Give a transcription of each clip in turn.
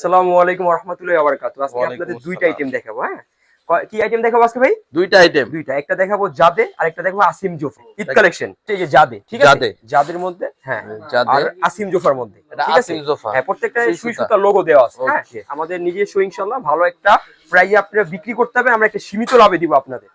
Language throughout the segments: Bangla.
আসসালামু আলাইকুম রহমতুল্লাহ আবরকাত আজকে আপনাদের দুইটা আইটেম দেখাবো হ্যাঁ? কি আইটেম দেখাবো আজকে ভাই? দুইটা আইটেম দুইটা। একটা দেখাবো জাদে আর একটা দেখাবো আসিম জোফে। ঈদ কালেকশন এই যে জাদে ঠিক আছে? জাদের মধ্যে হ্যাঁ। আর আসিম জোফার মধ্যে এটা ঠিক আছে? আসিম জোফার হ্যাঁ প্রত্যেকটা সুই সুতা। লোগো দেওয়া আছে হ্যাঁ. আমাদের নিজস্ব ইনশাআল্লাহ ভালো একটা প্রাইজে আপনারা বিক্রি করতে হবে আমরা একটা সীমিত লাভে দিব আপনাদের।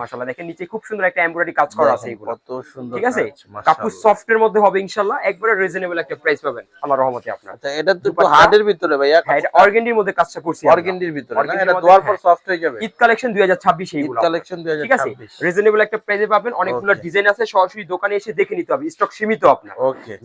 মাশাআল্লাহ দেখেন নিচে খুব সুন্দর একটা এমব্রয়ডারি কাজ করা আছে এগুলো। কত সুন্দর ঠিক আছে? কাজ, কাপড় সফট এর মধ্যে হবে ইনশাআল্লাহ একবারে রিজনেবল একটা প্রাইস পাবেন রহমতে আপনার। আচ্ছা এটা তো একটু হার্ডের ভিতরে ভাইয়া। হ্যাঁ এটা অর্গেন্ডির মধ্যে কাজটা করছি। অর্গেন্ডির ভিতরে না? এটা দোয়ার পর। সফট হয়ে যাবে। ঈদ কালেকশন দুই হাজার ছাব্বিশ ঈদ এইগুলো। কালেকশন ঠিক আছে? রিজনেবল একটা প্রাইসে পাবেন অনেকগুলো ডিজাইন আছে সরাসরি দোকানে এসে দেখে নিতে হবে স্টক সীমিত আপনার।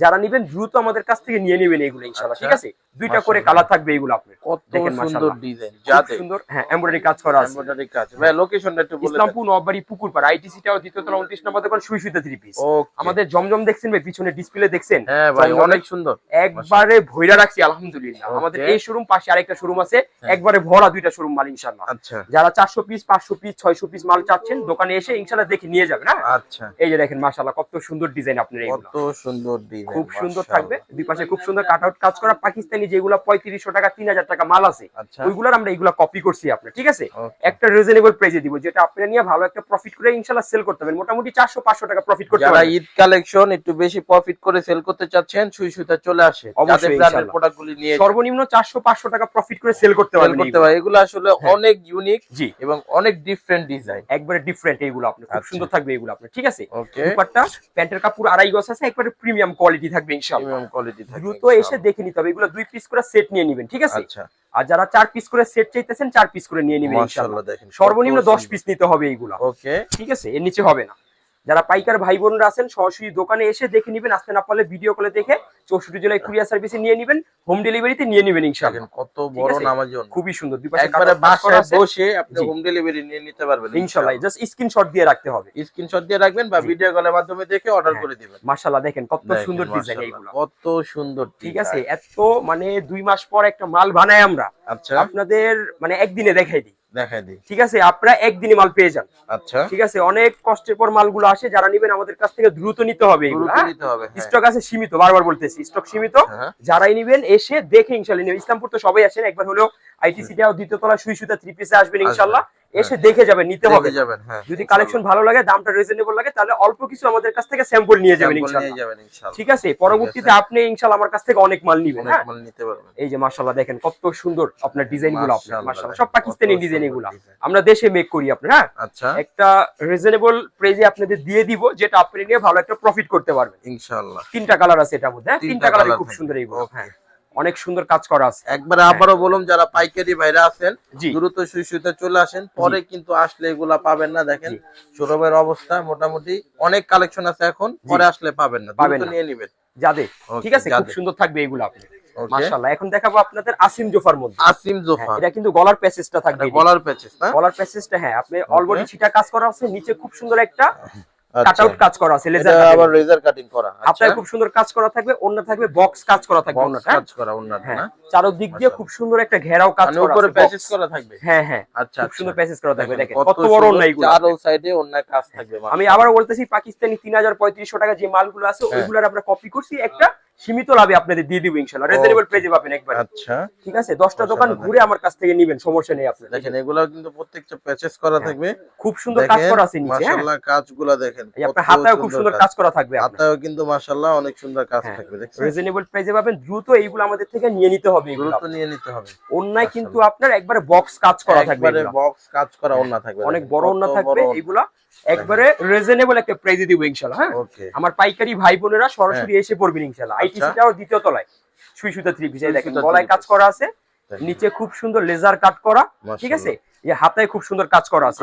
যারা নিবেন দ্রুত আমাদের কাছ থেকে নিয়ে নেবেন এগুলো ইনশাআল্লাহ ঠিক আছে? দুইটা করে কালার থাকবে এগুলো আপনার। কত সুন্দর ডিজাইন। যাতে সুন্দর। হ্যাঁ এমব্রয়ডারি কাজ করা আছে। এমব্রয়ডারি কাজ। ভাই লোকেশনটা একটু বলে ইসলামপুর নববাড়ি পুকুর পাড়া। আইটিসি টাও দ্বিতীয় তলা উনত্রিশ নম্বর দোকান সুই সুইতে থ্রি পিস আমাদের জমজম দেখছেন ভাই পিছনে ডিসপ্লে দেখছেন? হ্যাঁ ভাই অনেক সুন্দর। একবারে ভইরা রাখছি আলহামদুলিল্লাহ। আমাদের এই শোরুম পাশে আরেকটা শোরুম আছে হ্যাঁ। একবারে ভরা দুইটা শোরুম মাল ইনশাআল্লাহ। আচ্ছা। যারা চারশো পিস পাঁচশো পিস ছয়শো পিস মাল চাচ্ছেন দোকানে এসে ইনশাল্লাহ দেখে নিয়ে যাবেন হ্যাঁ? আচ্ছা। এই যে দেখেন মাশাল্লাহ কত সুন্দর ডিজাইন আপনার এগুলো কত সুন্দর ডিজাইন খুব সুন্দর থাকবে। দুই পাশে খুব সুন্দর কাট আউট কাজ করা পাকিস্তানি যেগুলো পঁয়ত্রিশশো টাকা তিন হাজার টাকা মাল আছে আচ্ছা। ওইগুলোর আমরা এগুলো কপি করছি আপনার ঠিক আছে? একটা রিজনেবল প্রাইসে দিব যেটা আপনারা নিয়ে ভালো একটা প্রফিট করে ইনশাল্লাহ সেল করতে পারবেন মোটামুটি চারশো পাঁচশো টাকা প্রফিট করতে যারা পারবেন ঈদ কালেকশন একটু বেশি প্রফিট করে সেল করতে চাচ্ছেন সুই সুইটা চলে আসে। অবশ্যই। প্রোডাক্টগুলি নিয়ে সর্বনিম্ন চারশো পাঁচশো টাকা প্রফিট করে সেল করতে সেল পারবেন করতে। পারে এগুলো আসলে হ্যাঁ। অনেক ইউনিক জি। এবং অনেক ডিফারেন্ট ডিজাইন একবারে ডিফারেন্ট এইগুলো আপনার খুব আচ্ছা। সুন্দর থাকবে এগুলো আপনার ঠিক আছে? দুপাট্টা প্যান্টের কাপড় আড়াই গজ আছে একবারে প্রিমিয়াম কোয়ালিটি থাকবে ইনশাআল্লাহ প্রিমিয়াম কোয়ালিটি থাকে দ্রুত এসে দেখে নিতে হবে। এগুলো দুই পিস করে সেট নিয়ে নেবেন ঠিক আছে? আচ্ছা। আর যারা চার পিস করে সেট চাইতেছেন চার পিস করে নিয়ে নেবেন ইনশাআল্লাহ। দেখেন সর্বনিম্ন দশ পিস নিতে হবে এইগুলা। ওকে ঠিক আছে? এর নিচে হবে না। যারা পাইকার ভাই বোনরা আছেন সরাসরি দোকানে এসে দেখে নেবেন আসতে না পারলে ভিডিও কলে দেখে চৌষট্টি জেলায় কুরিয়ার সার্ভিসে নিয়ে নেবেন হোম ডেলিভারিতে নিয়ে নেবেন ইনশাআল্লাহ। কত বড় আছে? নামাজন খুবই সুন্দর। দুই পাশে একবারে কাপড় কাজ করা বাসায় বসে আপনি হোম ডেলিভারি নিয়ে নিতে পারবেন ইনশাআল্লাহ। জাস্ট স্ক্রিনশট দিয়ে রাখতে হবে। স্ক্রিনশট দিয়ে রাখবেন বা ভিডিও কলের মাধ্যমে দেখে অর্ডার হ্যাঁ। করে দিবেন। মাশাআল্লাহ দেখেন কত সুন্দর ডিজাইন এইগুলো। কত সুন্দর ঠিক আছে এত মানে দুই মাস পর একটা মাল বানাই আমরা। আচ্ছা। আপনাদের মানে একদিনে দেখাই দিই। দেখাই দিই। ঠিক আছে আপনারা একদিনে মাল পেয়ে যান। আচ্ছা। ঠিক আছে অনেক কষ্টের পর মালগুলো আসে যারা নিবেন আমাদের কাছ থেকে দ্রুত নিতে হবে হবে হ্যাঁ। স্টক আছে সীমিত বারবার বলতেছি স্টক সীমিত। হ্যাঁ। যারাই নিবেন এসে দেখে ইনশাল্লাহ নেবেন। ইসলামপুর তো সবাই আসেন একবার হলেও আইটিসি টাও দ্বিতীয় তলা সুই সুতা থ্রি পিসে আসবেন ইনশাল্লাহ। এসে দেখে যাবেন নিতে হবে। যাবেন হ্যাঁ। যদি কালেকশন ভালো লাগে দামটা রিজনেবল লাগে তাহলে অল্প কিছু আমাদের কাছ থেকে স্যাম্পল নিয়ে যাবেন ইনশাল্লাহ। ইনশাআল্লাহ ঠিক আছে? পরবর্তীতে আপনি ইনশাল্লাহ আমার কাছ থেকে অনেক মাল নিবেন হ্যাঁ? মাল নিতে পারবেন। এই যে মাশাল্লাহ দেখেন কত সুন্দর আপনার ডিজাইনগুলো আপনার মাশাআল্লাহ, সব পাকিস্তানি ডিজাইন এগুলা। আমরা দেশে মেক করি আপনার হ্যাঁ? আচ্ছা। একটা রিজনেবল প্রাইসে আপনাদের দিয়ে দিব যেটা আপনি নিয়ে ভালো একটা প্রফিট করতে পারবেন। ইনশাআল্লাহ। তিনটা কালার আছে এটার মধ্যে হ্যাঁ? তিনটা colour খুব সুন্দর এইগুলো হ্যাঁ। অনেক সুন্দর কাজ করা আছে। একবারে আবারও বলুন যারা পাইকারি ভাইরা আছেন দ্রুত সুইসুইতে চলে আসেন। পরে কিন্তু আসলে এগুলা পাবেন না দেখেন। সৌরভের অবস্থা মোটামুটি অনেক কালেকশন আছে এখন পরে আসলে পাবেন না পাবেন দ্রুত নিয়ে নিবেন। যাদের ঠিক আছে? খুব সুন্দর থাকবে এগুলো আপনি। মাশাআল্লাহ এখন দেখাবো আপনাদের আসিম জোফার মধ্যে। আসিম জোফা। হ্যাঁ, এটা কিন্তু গলার প্যাসেজটা থাকবে। গলার প্যাচেস না? গলার প্যাসেজটা হ্যাঁ আপনি অলবডি ছিটা কাজ করা আছে নিচে খুব সুন্দর একটা কাট আচ্ছা কাজ করা আছে লেজার আবার লেজার কাটিং করা আচ্ছা। আপনার খুব সুন্দর কাজ করা থাকবে অন্য থাকবে বক্স কাজ করা থাকবে অন্য কাজ করা অন্য না? চারো চারদিক দিয়ে খুব সুন্দর একটা ঘেরাও কাজ মানে করা উপরে প্যাচেস করা থাকবে? হ্যাঁ হ্যাঁ। আচ্ছা খুব সুন্দর প্যাসেজ করা থাকবে দেখেন কত বড় অন্য এগুলো। চারো সাইডে অন্য কাজ থাকবে আমি আবার বলতেছি পাকিস্তানি তিন হাজার পঁয়ত্রিশশো টাকা যে মালগুলো আছে হ্যাঁ। ওইগুলোর আমরা কপি করছি একটা সীমিত লাভে আপনাদের দিয়ে দিব ইনশাল্লাহ রিজনেবল. প্রাইসে পাবেন একবার। আচ্ছা। ঠিক আছে? দশটা দোকান ঘুরে আমার কাছ থেকে নিবেন সমস্যা নেই আপনাদের। দেখেন এগুলো কিন্তু প্রত্যেকটা প্যাচেস করা হ্যাঁ, থাকবে। খুব সুন্দর কাজ করা আছে নিচে হ্যাঁ। মাশাআল্লাহ কাজগুলো দেখেন আপনার হাতায় খুব সুন্দর কাজ। করা থাকবে হাতায়ও কিন্তু মাশাআল্লাহ অনেক সুন্দর কাজ হ্যাঁ। থাকবে দেখছেন? রিজনেবল প্রাইসে পাবেন দ্রুত এইগুলো আমাদের থেকে নিয়ে নিতে হবে এগুলো। গুরুত্ব নিয়ে নিতে হবে। অন্যায় কিন্তু আপনার একবারে বক্স কাজ করা থাকবে একবারে বক্স কাজ করা ওন্না থাকবে অনেক বড় ওন্না থাকবে এগুলা। একবারে রিজনেবল একটা প্রাইজে দিব ইনশাআল্লাহ হ্যাঁ? আমার পাইকারি ভাই বোনেরা সরাসরি এসে পড়বেন ইনশাআল্লাহ। হ্যাঁ। আচ্ছা। আইটিসিটাও দ্বিতীয় তলায়। সুই সুতা থ্রি পিস দেখেন গলায় কাজ করা আছে নিচে খুব সুন্দর লেজার কাট করা ঠিক আছে? এই হাতায় খুব সুন্দর কাজ করা আছে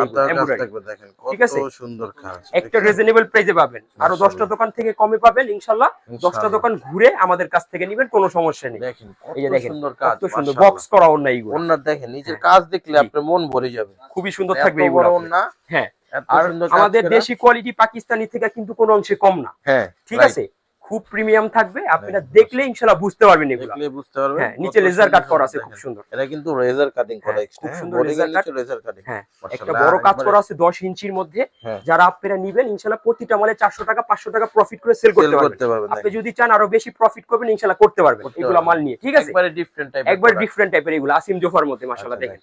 ঠিক কত আছে? সুন্দর কাজ। একটা? রিজনেবল প্রাইসে পাবেন। আরও মাশাআল্লাহ। দশটা দোকান থেকে কমে পাবেন ইনশাল্লাহ দশটা দোকান ঘুরে আমাদের কাছ থেকে নিবেন কোনো সমস্যা নেই। দেখেন এই যে দেখেন সুন্দর কাজ কত সুন্দর বক্স করা অন্য এইগুলো। ওন্নার দেখেন নিচের হ্যাঁ। কাজ দেখলে আপনার মন ভরে যাবে। খুবই সুন্দর থাকবে এগুলো ওন্না হ্যাঁ। আর আমাদের দেশি কোয়ালিটি পাকিস্তানি থেকে কিন্তু কোনো অংশে কম না। হ্যাঁ ঠিক আছে? খুব প্রিমিয়াম থাকবে। আপনারা দেখলে ইনশাল্লাহ বুঝতে পারবেন এগুলো। দেখলে বুঝতে পারবেন। হ্যাঁ নিচে লেজার কাট করা আছে খুব সুন্দর। এটা কিন্তু রেজার কাটিং করা হ্যাঁ, খুব হ্যাঁ, সুন্দর cut। নিচে laser cutting। হ্যাঁ একটা বড় কাজ করা আছে দশ ইঞ্চির মধ্যে। হ্যাঁ। যারা আপনারা নিবেন ইনশাল্লাহ প্রতিটা মালে চারশো টাকা পাঁচশো টাকা প্রফিট করে সেল করতে পারবেন। আপনি যদি চান আরও বেশি প্রফিট করবেন ইনশাল্লাহ করতে পারবেন এগুলো মাল নিয়ে ঠিক আছে? একবারে type এর একবার ডিফারেন্ট টাইপের এগুলো আসিম জোফার মধ্যে মাশাআল্লাহ আচ্ছা, দেখেন।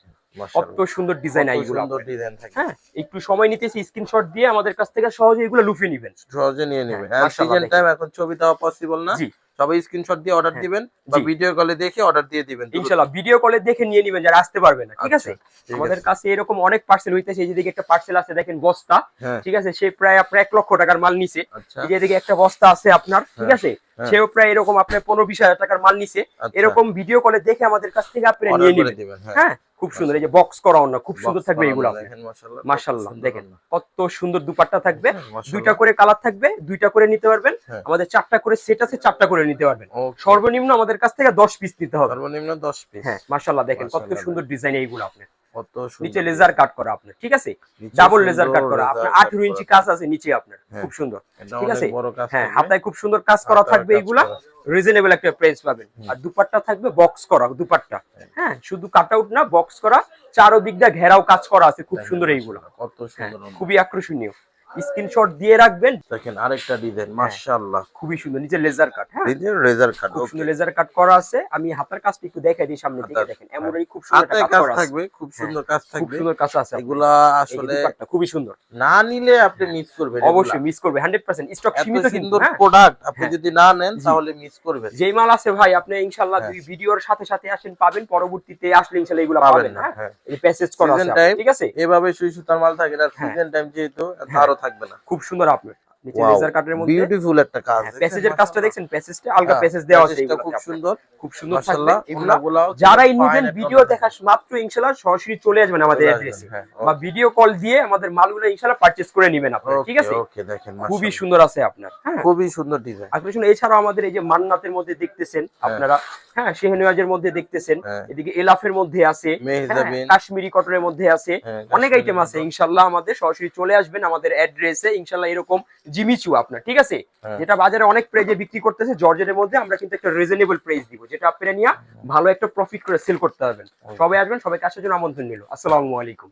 কত সুন্দর ডিজাইন কত এইগুলো সুন্দর ডিজাইন থাকে। হ্যাঁ একটু সময় নিতেছি স্ক্রিনশট দিয়ে আমাদের কাছ থেকে সহজে এগুলো লুফে নেবেন। সহজে নিয়ে নেবেন হ্যাঁ, আর সিজন টাইম এখন ছবি দেওয়া পসিবল না। সবাই স্ক্রিনশট দিয়ে অর্ডার হ্যাঁ, দিবেন বা ভিডিও কলে দেখে অর্ডার দিয়ে দিবেন। দ্রুত। ইনশাল্লাহ ভিডিও কলে দেখে নিয়ে নিবেন যারা আসতে পারবে না ঠিক আছে? আচ্ছা, আমাদের কাছে এরকম অনেক পার্সেল হইতেছে এই যেদিকে একটা পার্সেল আছে দেখেন বস্তা হ্যাঁ। ঠিক আছে? সে প্রায় আপনার এক লক্ষ টাকার মাল নিছে। আচ্ছা। এই যে একটা বস্তা আছে আপনার ঠিক হ্যাঁ, আছে। সেও প্রায় এরকম আপনার পনেরো বিশ হাজার টাকার মাল নিছে। আচ্ছা, এরকম ভিডিও কলে দেখে আমাদের কাছ থেকে আপনি নিয়ে নিবেন। দিবেন হ্যাঁ? খুব সুন্দর এই যে বক্স করা অন্য খুব সুন্দর থাকবে এগুলো দেখেন মাশাল্লাহ দেখেন কত সুন্দর দুপাট্টা থাকবে হ্যাঁ, দুইটা করে কালার থাকবে দুইটা করে নিতে পারবেন। হ্যাঁ। আমাদের চারটা করে সেট আছে চারটা করে নিতে পারবেন। সর্বনিম্ন আমাদের কাছ থেকে দশ পিস নিতে হবে। সর্বনিম্ন 10 পিস হ্যাঁ মাশাল্লাহ দেখেন কত সুন্দর ডিজাইন এইগুলো আপনার। নিচে লেজার কাট করা আপনার ঠিক আছে? ডাবল লেজার কাট করা আপনার আঠেরো ইঞ্চি কাজ আছে নিচে আপনার হ্যাঁ। খুব সুন্দর ঠিক আছে? কাজ হ্যাঁ। হাতায় খুব সুন্দর কাজ করা থাকবে এইগুলা এগুলা রিজনেবল একটা প্রাইস পাবেন। আর দুপাট্টা থাকবে বক্স করা দুপাট্টা। হ্যাঁ। শুধু কাট আউট না বক্স করা চারো দিক দিয়ে ঘেরাও কাজ করা আছে খুব সুন্দর এইগুলো। কত হ্যাঁ, সুন্দর খুবই আকর্ষণীয়। স্ক্রিনশট দিয়ে রাখবেন। দেখেন আরেকটা ডিজাইন মাশাআল্লাহ। খুবই সুন্দর নিচে লেজার কাট হ্যাঁ? ডিজাইন রেজার কাট খুব সুন্দর লেজার কাট করা আছে। আমি হাতের কাজটা একটু দেখাই দিই সামনে দিকে দেখেন এমনই খুব সুন্দর কাজ করা আছে। থাকবে খুব সুন্দর কাজ থাকবে। খুব সুন্দর কাজ আছে। এগুলা আসলে আসলে খুবই সুন্দর। না নিলে আপনি মিস করবেন অবশ্যই মিস করবে হান্ড্রেড পার্সেন্ট স্টক সীমিত কিন্তু সুন্দর হ্যাঁ। প্রোডাক্ট আপনি হ্যাঁ। যদি না নেন তাহলে মিস করবেন। যেই মাল আছে ভাই আপনি ইনশাল্লাহ হ্যাঁ। দুই ভিডিওর সাথে সাথে আসেন পাবেন পরবর্তীতে আসলে ইনশাল্লাহ এগুলো পাবেন হ্যাঁ। হ্যাঁ। এই প্যাসেজ করা আছে। ঠিক আছে? এভাবে সুই সুতার মাল থাকে না হ্যাঁ। সিজন টাইম যেহেতু হ্যাঁ। থাকবে না। খুব সুন্দর আপনার নিচে লেজার কাটের মধ্যে বিউটিফুল একটা কাজ। হ্যাঁ, প্যাসেজের কাজটা দেখছেন? প্যাসেজটা আলগা হ্যাঁ, প্যাসেজ দেওয়া আছে প্যাসেজটা খুব সুন্দর। খুব সুন্দর থাকবে। মাশাআল্লাহ যারাই নিবেন ভিডিও দেখা মাত্র ইনশাল্লাহ সরাসরি চলে আসবেন আমাদের অ্যাড্রেসে হ্যাঁ, বা ভিডিও কল দিয়ে আমাদের মালগুলো ইনশাল্লাহ পারচেজ করে নেবেন আপনারা ঠিক আছে? ওকে দেখেন খুবই সুন্দর আছে আপনার হ্যাঁ। খুবই সুন্দর ডিজাইন আকর্ষণ এছাড়াও আমাদের এই যে মান্নাতের মধ্যে দেখতেছেন আপনারা হ্যাঁ শেহনেওয়াজের মধ্যে দেখতেছেন হ্যাঁ। এদিকে এলাফের মধ্যে আছে হ্যাঁ, কাশ্মীরি কটনের মধ্যে আছে হ্যাঁ, অনেক আইটেম আছে ইনশাল্লাহ আমাদের সরাসরি চলে আসবেন আমাদের অ্যাড্রেসে ইনশাল্লাহ এরকম জিমিচু আপনার ঠিক আছে? হ্যাঁ। যেটা বাজারে অনেক প্রাইজে বিক্রি করতেছে জর্জেটের মধ্যে আমরা কিন্তু একটা রিজনেবল প্রাইস দিব যেটা আপনারা নিয়ে ভালো একটা প্রফিট করে সেল করতে পারবেন। সবাই আসবেন সবাইকে আসার জন্য আমন্ত্রণ নিল আসসালামু আলাইকুম।